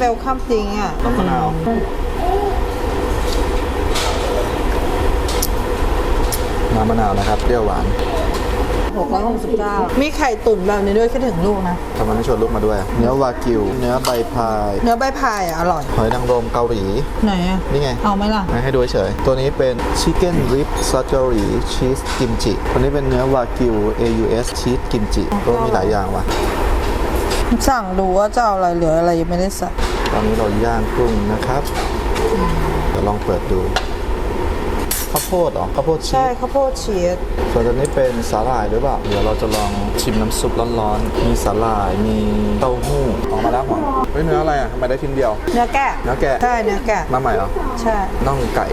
เวลคัมจริงอะน้ำมะนาวน้ำมะนาวนะครับเปรี้ยวหวานหกร้อยหกสิบเก้ามีไข่ตุ๋นแบบนี้ด้วยคิดถึงลูกนะทำไมไม่ชวนลูกมาด้วย เนื้อวากิว เนื้อใบพาย เนื้อใบพายอะอร่อยหอยนางรมเกาหลี ไหนอะ นี่ไง เอาไหมล่ะ ให้ดูเฉยๆตัวนี้เป็น Chicken Rib s a j o r y Cheese Kimchi ตัวนี้เป็นเนื้อวากิว AUS Cheese Kimchi ก็มีหลายอย่างว่ะสั่งดูว่าจะเอาอะไรเหลืออะไรยังไม่ได้สั่ง ตอนนี้เราย่างกุ้งนะครับเดี๋ยวลองเปิดดูข้าวโพดเหรอข้าวโพดชีใช่สข้าวโพดชีสส่วนตัวนี้เป็นสาหร่ายหรือเปล่าเดี๋ยวเราจะลองชิมน้ำซุปร้อนๆมีสาหร่ายมีเต้าหู้ออกมาแล้วหรอเฮ้ยเนื้ออะไรอะทำไมได้ชิ้นเดียว เนื้อแกะเนื้อแกะใช่เนื้อแกะมาใหม่เหรอใช่น่องไก่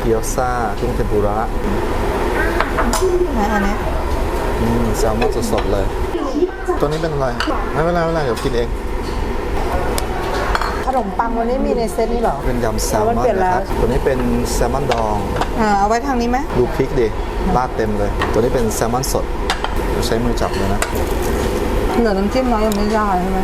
เกี๊ยวซ่ากุ้งเทมปุระไหนอันนี้อืมแซลมอนสดๆเลย ตัวนี้เป็นอะไรไม่เป็นไรไม่เป็นไรเดี๋ยวกินเอง ขนมปังวันนี้มีในเซตนี้เหรอ เป็นยำแซลมมัอนนเปลี่ยนแล้นะวครับ ตัวนี้เป็นแซลมอนดอง อ่า เอาไว้ทางนี้ไหม ดูพริกดิราดเต็มเลย ตัวนี้เป็นแซลมอนสดเดี๋ยวใช้มือจับเลยนะ เหลือน้ำจิ้มน้อยยังไม่ได้ใช่ไหม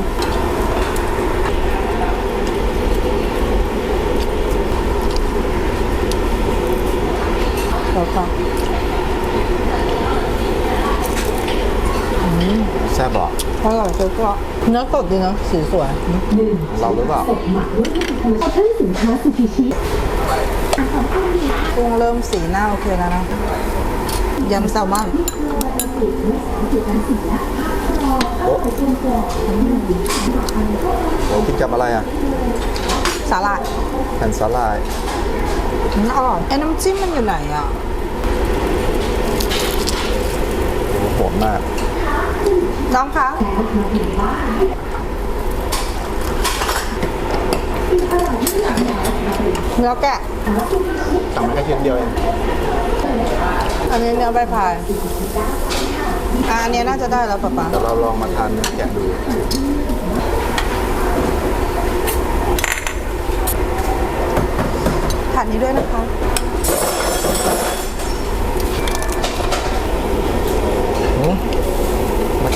เดี๋ยวก่อนแซ่บบอก อร่อยคือก็เนื้อสดดีเนาะสีสวยเราหรือเปล่ากุ้งเริ่มสีหน้าโอเคแล้วนะยำแซลมอนโอ้โหกินกับอะไรอะ สาหร่ายแผ่นสาหร่ายอืมอร่อยไอ้น้ำจิ้มมันอยู่ไหนอะโอ้โหโหดมาก น้องคะเนื้อแกะสั่งมาแค่ชิ้นเดียวเองอันนี้เนื้อใบพายอะอันนี้น่าจะได้แล้วป๊าป๊าเดี๋ยวเราลองมาทานเนื้อแกะดูผัดนี้ด้วยนะคะ หืมมัน